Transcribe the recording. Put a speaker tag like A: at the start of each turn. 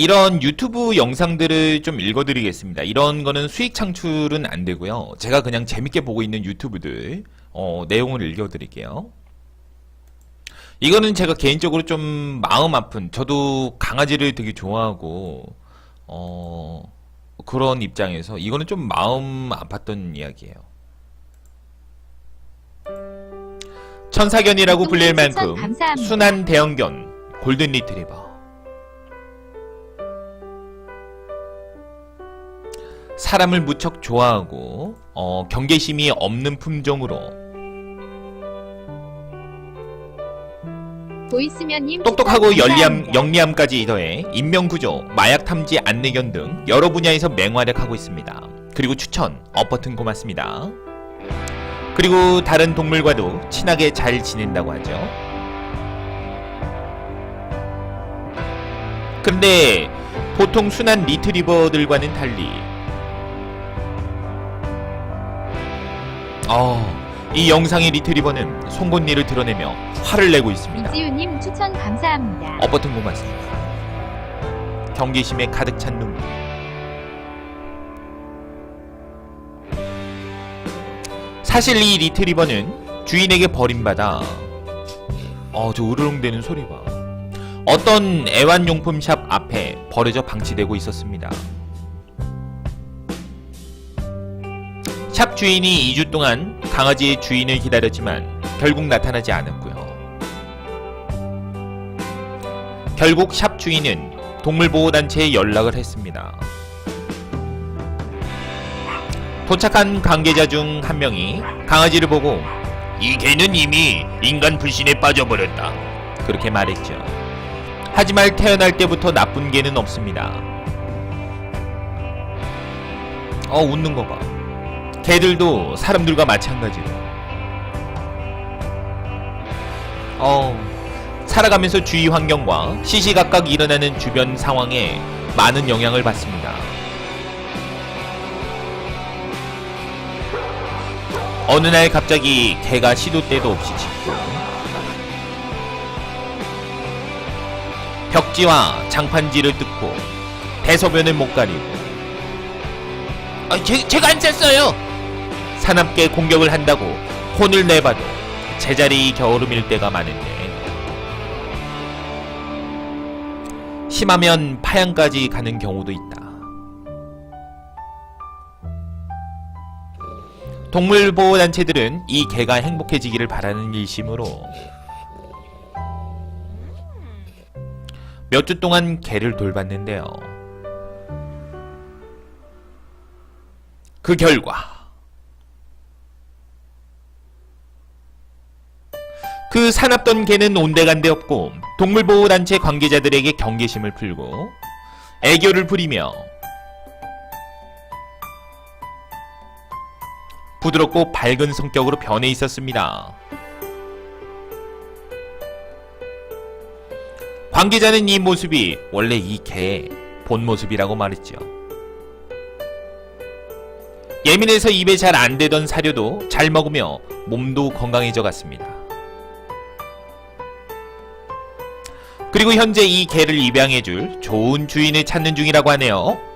A: 이런 유튜브 영상들을 좀 읽어드리겠습니다. 이런 거는 수익 창출은 안 되고요. 제가 그냥 재밌게 보고 있는 유튜브들 어, 내용을 읽어드릴게요. 이거는 제가 개인적으로 좀 마음 아픈 저도 강아지를 되게 좋아하고 어, 그런 입장에서 이거는 좀 마음 아팠던 이야기예요. 천사견이라고 불릴 만큼. 순한 대형견 골든 리트리버 사람을 무척 좋아하고 어, 경계심이 없는 품종으로
B: 보이스면님
A: 똑똑하고 열리함. 영리함까지 더해 인명구조, 마약 탐지 안내견 등 여러 분야에서 맹활약하고 있습니다. 그리고 추천, 업 버튼 고맙습니다. 그리고 다른 동물과도 친하게 잘 지낸다고 하죠. 근데 보통 순한 리트리버들과는 달리 어, 이 영상의 리트리버는 송곳니를 드러내며 화를 내고 있습니다.
B: 이지우님 추천 감사합니다.
A: 업 버튼 고맙습니다. 경계심에 가득 찬 눈물. 사실 이 리트리버는 주인에게 버림받아 어, 저 으르렁대는 소리 봐. 어떤 애완용품 샵 앞에 버려져 방치되고 있었습니다. 샵 주인이 2주 동안 강아지의 주인을 기다렸지만 결국 나타나지 않았고요. 결국 샵 주인은 동물보호단체에 연락을 했습니다. 도착한 관계자 중 한 명이 강아지를 보고 이 개는 이미 인간 불신에 빠져버렸다. 그렇게 말했죠. 하지만 태어날 때부터 나쁜 개는 없습니다. 어, 웃는 거 봐. 개들도 사람들과 마찬가지로. 어, 살아가면서 주위 환경과 시시각각 일어나는 주변 상황에 많은 영향을 받습니다. 어느 날 갑자기 개가 시도 때도 없이 짖고 벽지와 장판지를 뜯고 대소변을 못 가리고 아, 제, 제가 안 쐈어요! 사납게 공격을 한다고 혼을 내봐도 제자리 겨울음일 때가 많은데 심하면 파양까지 가는 경우도 있다. 동물보호단체들은 이 개가 행복해지기를 바라는 일심으로 몇 주 동안 개를 돌봤는데요. 그 결과 그 사납던 개는 온데간데 없고 동물보호단체 관계자들에게 경계심을 풀고 애교를 부리며 부드럽고 밝은 성격으로 변해 있었습니다. 관계자는 이 모습이 원래 이 개의 본 모습이라고 말했죠. 예민해서 입에 잘 안 되던 사료도 잘 먹으며 몸도 건강해져 갔습니다. 그리고 현재 이 개를 입양해줄 좋은 주인을 찾는 중이라고 하네요.